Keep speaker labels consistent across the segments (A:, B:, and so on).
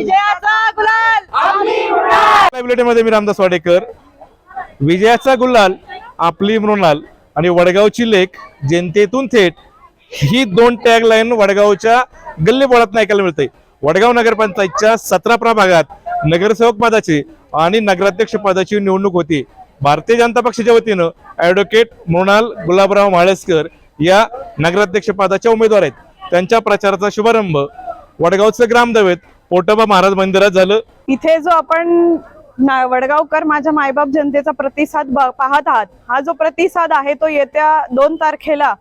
A: विजयाचा गुलाल.
B: मध्ये मी रामदास वाडेकर. विजयाचा गुलाल आपली मृणाल आणि वडगावची लेख जनतेतून थेट ही दोन टॅग लाईन वडगावच्या गल्ली बोळात ऐकायला मिळते वडगाव नगरपंचायतच्या सतरा प्रभागात नगरसेवक पदाची आणि नगराध्यक्ष पदाची निवडणूक होती. भारतीय जनता पक्षाच्या वतीनं ऍडव्होकेट मृणाल गुलाबराव माळेसकर या नगराध्यक्ष पदाच्या उमेदवार आहेत. त्यांच्या प्रचाराचा शुभारंभ वडगावचं ग्रामदैवत पोटोबा महाराज मंदिरात झालं.
A: इथे जो आपण वडगावकर माझ्या मायबाप जनतेचा प्रतिसाद ब- पाहत आहात हा जो प्रतिसाद आहे तो येत्या दोन तारखेला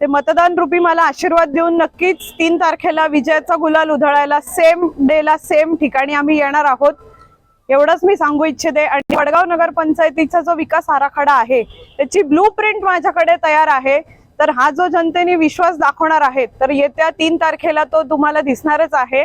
A: ते मतदान रूपी मला आशीर्वाद देऊन नक्कीच तीन तारखेला विजयाचा गुलाल उधळायला सेम डेला सेम ठिकाणी आम्ही येणार आहोत. एवढंच मी सांगू इच्छिते. आणि वडगाव नगर पंचायतीचा जो विकास आराखडा आहे त्याची ब्लू प्रिंट माझ्याकडे तयार आहे. तर हा जो जनतेने विश्वास दाखवणार आहे तर येत्या तीन तारखेला तो तुम्हाला दिसणारच आहे.